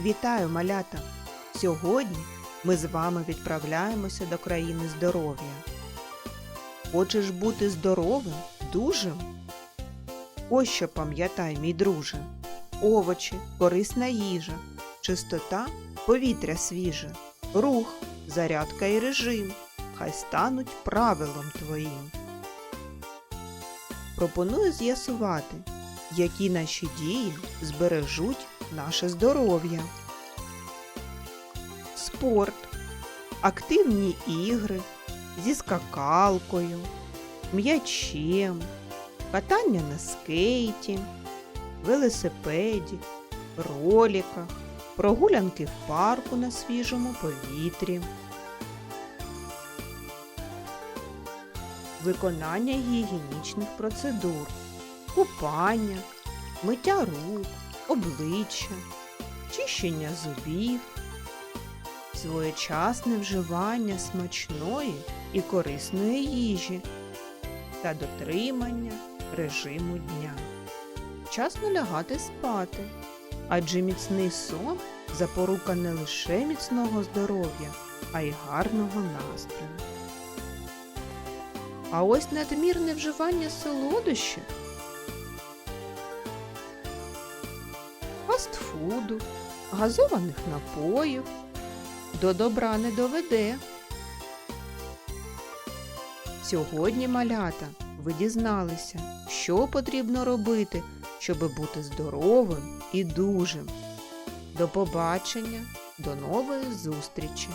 Вітаю, малята! Сьогодні ми з вами відправляємося до країни здоров'я. Хочеш бути здоровим, дужим? Ось що пам'ятай, мій друже. Овочі, корисна їжа, чистота, повітря свіже, рух, зарядка і режим. Хай стануть правилом твоїм. Пропоную з'ясувати, які наші дії збережуть наше здоров'я. Спорт, активні ігри зі скакалкою, м'ячем, катання на скейті, велосипеді, роліках, прогулянки в парку на свіжому повітрі. Виконання гігієнічних процедур, купання, миття рук, обличчя, чищення зубів, своєчасне вживання смачної і корисної їжі та дотримання режиму дня. Вчасно лягати спати, адже міцний сон запорука не лише міцного здоров'я, а й гарного настрою. А ось надмірне вживання солодощів, фастфуду, газованих напоїв до добра не доведе. Сьогодні, малята, ви дізналися, що потрібно робити, щоб бути здоровим і дужим. До побачення, до нової зустрічі!